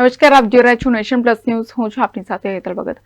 નમસ્કાર, આપ જોઈ રહ્યા છો નેશન પ્લસ ન્યૂઝ. હું છું આપની સાથે હેતલ ભગત.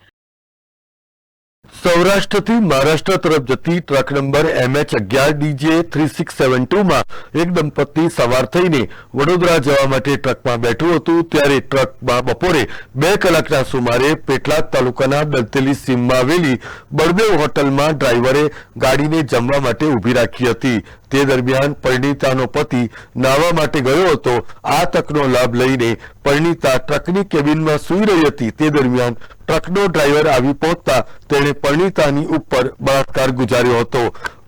સૌરાષ્ટ્રથી મહારાષ્ટ્ર તરફ જતી ટ્રક નંબર એમએચ અગિયાર ડીજે થ્રી સિક્સ સેવન ટુમાં એક દંપતી સવાર થઈને વડોદરા જવા માટે ટ્રકમાં બેઠું હતું. ત્યારે ટ્રકમાં બપોરે બે કલાકના સુમારે પેટલાદ તાલુકાના દલતેલી સીમમાં આવેલી બળદેવ હોટલમાં ડ્રાઈવરે ગાડીને જમવા માટે ઊભી રાખી હતી. તે દરમિયાન પરિણીતાનો પતિ નાહવા માટે ગયો હતો. આ તકનો લાભ લઈને પરિણીતા ટ્રકની કેબિનમાં સૂઈ રહી હતી. તે દરમિયાન ટ્રકનો ડ્રાઈવર આવી પહોંચતા તેણે પરિણીતાની ઉપર બળાત્કાર ગુજાર્યો હતો.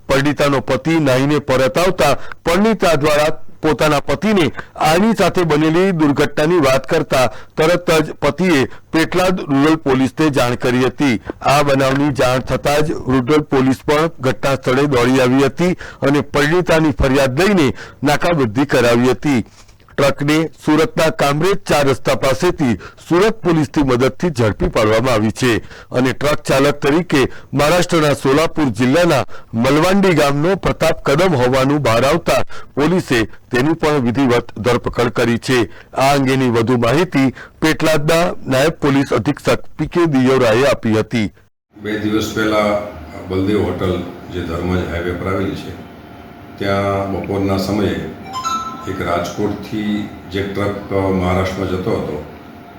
પરિણીતાનો પતિ નાહીને પરત આવતા પરિણીતા દ્વારા પોતાના પતિને આની સાથે બનેલી દુર્ઘટનાની વાત કરતા તરત જ પતિએ પેટલાદ રૂરલ પોલીસને જાણ કરી હતી. આ બનાવની જાણ થતાં જ રૂરલ પોલીસ પણ ઘટના સ્થળે દોડી આવી હતી અને પરિણીતાની ફરિયાદ લઈને નાકાબંધી કરાવી હતી. ટ્રકને સુરતના કામરેજ ચાર રસ્તા પાસેથી સુરત પોલીસની મદદથી ઝડપી પાડવામાં આવી છે. અને ટ્રક ચાલક તરીકે મહારાષ્ટ્રના સોલાપુર જિલ્લાના મલવાંડી ગામનો પ્રતાપ કદમ હોવાનું બહાર આવતા પોલીસે તેની પણ વિધિવત ધરપકડ કરી છે. આ અંગેની વધુ માહિતી પેટલાદના નાયબ પોલીસ અધિક્ષક પી કે દિયોરાએ આપી હતી. બે દિવસ પહેલા બલદેવ હોટલ, જે ધર્મજ હાઈવે પર આવેલી છે, ત્યાં બપોરના સમયે એક રાજકોટથી જે ટ્રક મહારાષ્ટ્રમાં જતો હતો,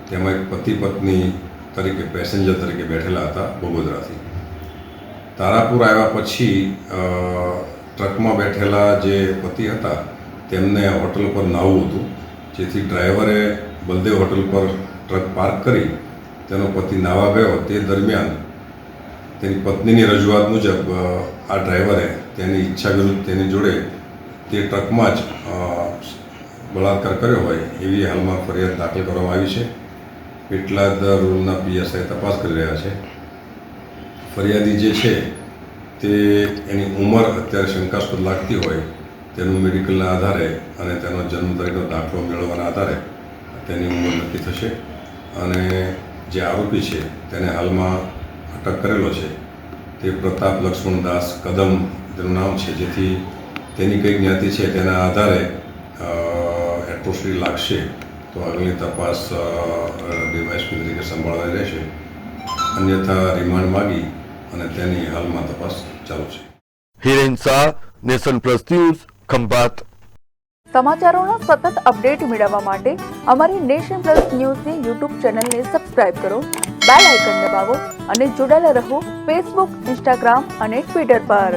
તેમાં એક પતિ પત્ની તરીકે, પેસેન્જર તરીકે બેઠેલા હતા બગોદરાથી તારાપુર આવ્યા પછી ટ્રકમાં બેઠેલા જે પતિ હતા, તેમને હોટલ પર નાહવું હતું, જેથી ડ્રાઈવરે બલદેવ હોટલ પર ટ્રક પાર્ક કરી, તેનો પતિ નાહવા ગયો. તે દરમિયાન તેની પત્નીની રજૂઆત મુજબ આ ડ્રાઈવરે તેની ઈચ્છા વિરુદ્ધ તેની જોડે તે ટ્રકમાં જ બળાત્કાર કર્યો હોય એવી હાલમાં ફરિયાદ દાખલ કરવામાં આવી છે. પેટલાદ રૂલના પીએસઆઈ તપાસ કરી રહ્યા છે. ફરિયાદી જે છે તે એની ઉંમર અત્યારે શંકાસ્પદ લાગતી હોય તેનું મેડિકલના આધારે અને તેનો જન્મ તારીખનો દાખલો મેળવવાના આધારે તેની ઉંમર નક્કી થશે અને જે આરોપી છે તેને હાલમાં અટક કરેલો છે. તે પ્રતાપ લક્ષ્મણ દાસ કદમ, તેનું નામ છે જેથી તેની કઈ જ્ઞાતિ છે તેના આધારે એટ્રોસિટી લાગશે તો આગળની તપાસ ડીવાયસપી તરીકે સંભાળવાની રહેશે. અન્યથા રિમાન્ડ માગી અને તેની હાલમાં તપાસ ચાલુ છે. Hiren Shah Nation Plus News Khambhat. સમાચારોના સતત અપડેટ મેળવવા માટે અમારી નેશન પ્લસ ન્યૂઝની યુટ્યુબ ચેનલને સબસ્ક્રાઇબ કરો બેલ આઇકન દબાવો અને જોડાયેલા રહો ફેસબુક ઇન્સ્ટાગ્રામ અને ટ્વિટર પર.